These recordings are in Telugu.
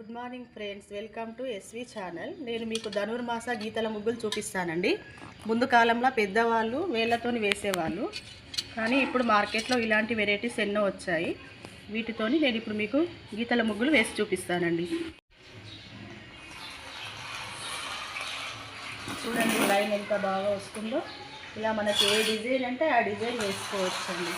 Good morning friends. Welcome to SV channel. నేను మీకు ధనుర్మాస గీతల ముగ్గులు చూపిస్తానండి. ముందు కాలంలో పెద్దవాళ్ళు వేళ్ళతోని వేసేవాళ్ళు. కానీ ఇప్పుడు మార్కెట్లో ఇలాంటి వెరైటీస్ ఎన్నో వచ్చాయి. వీటితోని నేను ఇప్పుడు మీకు గీతల ముగ్గులు వేసి చూపిస్తానండి. చూడండి లైన్ ఎంత బాగా వస్తుందో. ఇలా మనకి ఏ డిజైన్ అంటే ఆ డిజైన్ వేసుకోవచ్చండి.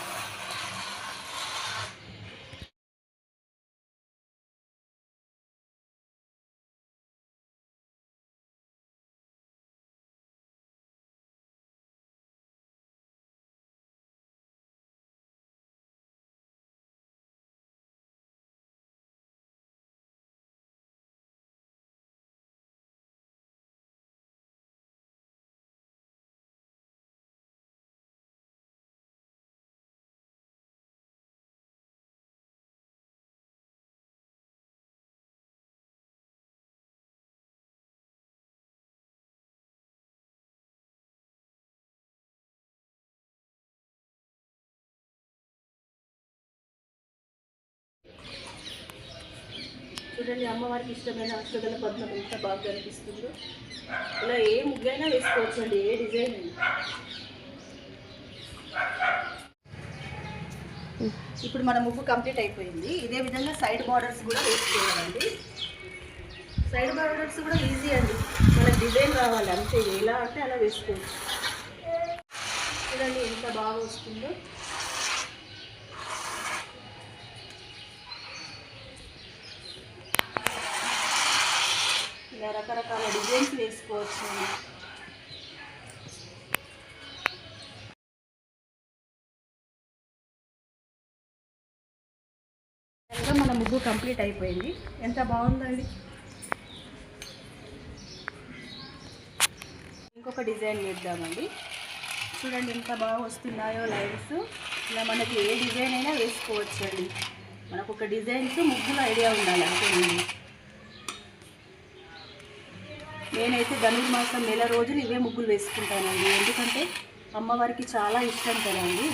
చూడండి అమ్మవారికి ఇష్టమైన అష్టదల పద్మం ఎంత బాగా కనిపిస్తుందో. ఇలా ఏ ముగ్గైనా వేసుకోవచ్చు అండి ఏ డిజైన్ ఇప్పుడు మన ముగ్గు కంప్లీట్ అయిపోయింది. ఇదే విధంగా సైడ్ బార్డర్స్ కూడా వేసుకోవాలండి. సైడ్ బార్డర్స్ కూడా ఈజీ అండి. మనకు డిజైన్ రావాలి అంతే. ఎలా అంటే అలా వేసుకోవచ్చు. చూడండి ఎంత బాగా వస్తుందో ఇలా రకరకాల డిజైన్స్ వేసుకోవచ్చు. మన ముగ్గు కంప్లీట్ అయిపోయింది. ఎంత బాగుందండి? ఇంకొక డిజైన్ వేద్దామండి. చూడండి ఎంత బాగా వస్తున్నాయో లైన్స్. ఇలా మనకి ఏ డిజైన్ అయినా వేసుకోవచ్చండి. మనకు ఒక డిజైన్స్ ముగ్గులు ఐడియా ఉండాలి అంటే నేనైతే ధనుర్మాసం నెల రోజులు ఇవే ముగ్గులు వేసుకుంటానండి. ఎందుకంటే అమ్మవారికి చాలా ఇష్టం కదండి.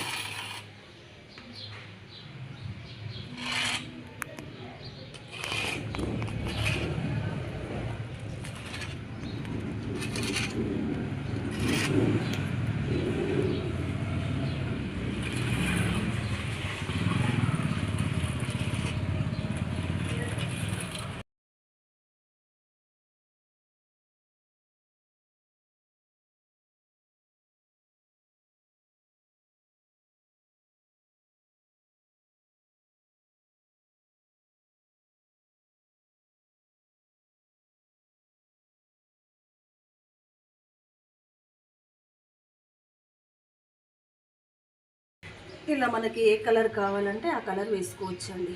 ఇలా మనకి ఏ కలర్ కావాలంటే ఆ కలర్ వేసుకోవచ్చండి.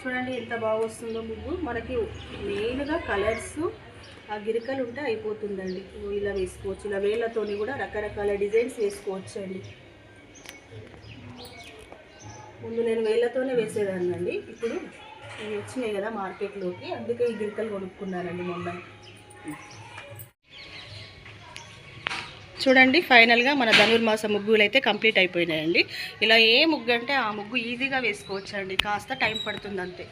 చూడండి ఎంత బాగా వస్తుందో ముగ్గు. మనకి మెయిన్గా కలర్స్ ఆ గిరికలు ఉంటే అయిపోతుందండి. ఇలా వేసుకోవచ్చు. ఇలా వేళ్ళతోని కూడా రకరకాల డిజైన్స్ వేసుకోవచ్చు అండి ముందు నేను వేళ్ళతోనే వేసేదాన్ని అండి ఇప్పుడు ఇవి వచ్చినాయి కదా మార్కెట్లోకి అందుకే ఈ గిరికలు కొనుక్కున్నానండి మొన్న చూడండి ఫైనల్గా మన ధనుర్మాస ముగ్గులు అయితే కంప్లీట్ అయిపోయినాయండి. ఇలా ఏ ముగ్గు అంటే ఆ ముగ్గు ఈజీగా వేసుకోవచ్చండి. కాస్త టైం పడుతుంది అంతే